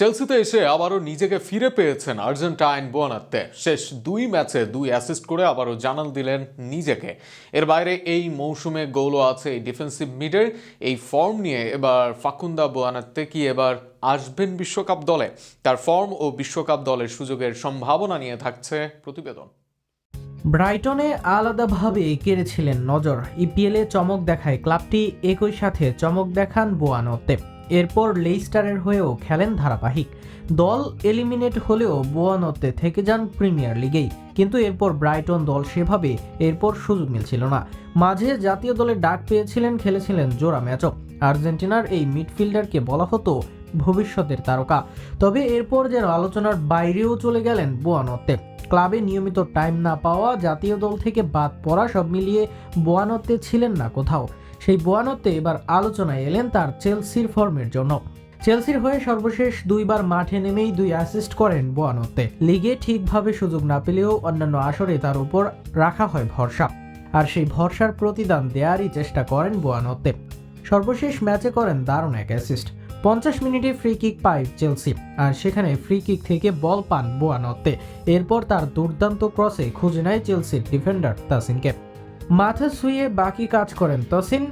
চেলসিতে এসে আবারও নিজেকে ফিরে পেয়েছেন আর্জেন্টাইন বোয়ানাত্তে শেষ দুই ম্যাচে দুই অ্যাসিস্ট করে আবারও জানাল দিলেন নিজেকে। এর বাইরে এই মৌসুমে গোলও আছে এই ডিফেন্সিভ মিডের এই ফর্ম নিয়ে এবার ফাকুন্দা বোয়ানাত্তে কি এবার আসবেন বিশ্বকাপ দলে? তার ফর্ম ও বিশ্বকাপ দলের সুযোগের সম্ভাবনা নিয়ে থাকছে প্রতিবেদন। ব্রাইটনে আলাদাভাবে কেড়েছিলেন নজর। ইপিএলে চমক দেখায় ক্লাবটি, একই সাথে চমক দেখান বোয়ানোতে এরপর লেইস্টারের হয়েও খেলেন ধারাবাহিক। দল এলিমিনেট হলেও বোয়ানোতে থেকে যান প্রিমিয়ার লিগেই। কিন্তু এরপর ব্রাইটন দল সেভাবে এরপর সুযোগ মিলছিল না। মাঝে জাতীয় দলে ডাক পেয়েছিলেন, খেলেছিলেন জোড়া ম্যাচও। আর্জেন্টিনার এই মিডফিল্ডারকে বলা হতো ভবিষ্যতের তারকা। তবে এরপর যেন আলোচনার বাইরেও চলে গেলেন বোয়ানোতে ক্লাবে নিয়মিত টাইম না পাওয়া জাতীয় দল থেকে বাদ পড়া সব মিলিয়ে বোয়ানোতে ছিলেন না কোথাও। সেই বোয়ানোতে এবার আলোচনায় এলেন তার চেলসির ফর্মের জন্য। চেলসির হয়ে সর্বশেষ দুইবার মাঠে নেমেই দুই অ্যাসিস্ট করেন বোয়ানোতে লিগে ঠিকভাবে সুযোগ না পেলেও অন্যান্য আসরে তার উপর রাখা হয় ভরসা। আর সেই ভরসার প্রতিদান দেয়ারই চেষ্টা করেন বোয়ানোতে সর্বশেষ ম্যাচে করেন দারুণ এক অ্যাসিস্ট পঞ্চাশ মিনিটে ফ্রি কিক পায় চেলসি, আর সেখানে ফ্রি কিক থেকে বল পান বোয়ানত্তে এরপর তার দুর্দান্ত ক্রসে খুঁজে নেয় চেলসির ডিফেন্ডার তাসিনকে। মাথা শুয়ে বাকি কাজ করেন তসিন।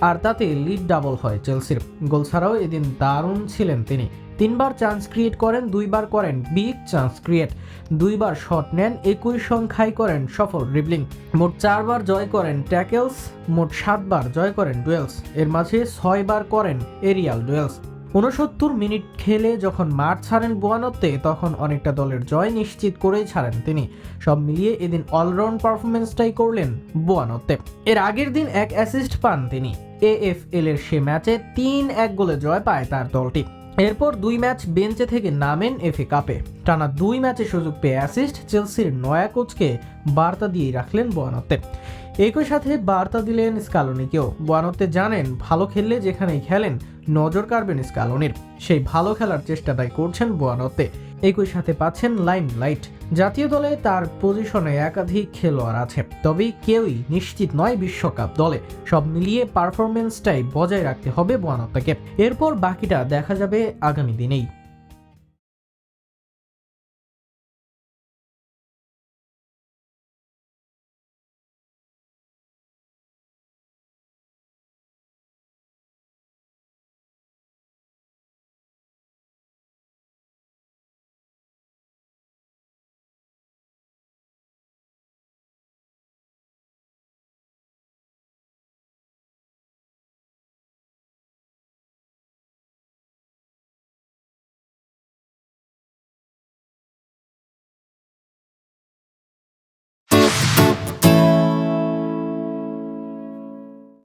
আর তাতে লিড ডাবল হয় চেলসির গোল ছাড়াও এদিন দারুণ ছিলেন তিনি। তিনবার চান্স ক্রিয়েট করেন, দুইবার করেন বিগ চান্স ক্রিয়েট দুইবার শট নেন, একই সংখ্যায় করেন সফল রিবলিং মোট চারবার জয় করেন ট্যাকেলস মোট সাতবার জয় করেন ডুয়েলস এর মাঝে ছয়বার করেন এরিয়াল ডুয়েলস উনসত্তর মিনিট খেলে যখন মাঠ ছাড়েন বোয়ানোতে তখন অনেকটা দলের জয় নিশ্চিত করেই ছাড়েন তিনি। সব মিলিয়ে এদিন অলরাউন্ড পারফরমেন্সটাই করলেন বোয়ানোতে এর আগের দিন এক অ্যাসিস্ট পান তিনি। এএফএল এর সে ম্যাচে তিন এক গোলে জয় পায় তার দলটি। এরপর দুই ম্যাচ বেঞ্চে থেকে নামেন এফএ কাপে। টানা দুই ম্যাচে সুযোগ পেয়ে অ্যাসিস্ট চেলসির নয়া কোচকে বার্তা দিয়েই রাখলেন বোয়ানোতে একই সাথে বার্তা দিলেন স্কালোনিকেও। বোয়ানোতে জানেন, ভালো খেললে যেখানেই খেলেন, নজর কাড়বেন স্কালোনির। সেই ভালো খেলার চেষ্টাটাই করছেন বোয়ানোতে একই সাথে পাচ্ছেন লাইন লাইট জাতীয় দলে তার পজিশনে একাধিক খেলোয়াড় আছে। তবে কেউই নিশ্চিত নয় বিশ্বকাপ দলে। সব মিলিয়ে পারফরমেন্সটাই বজায় রাখতে হবে বোয়ানোতাকে এরপর বাকিটা দেখা যাবে আগামী দিনেই।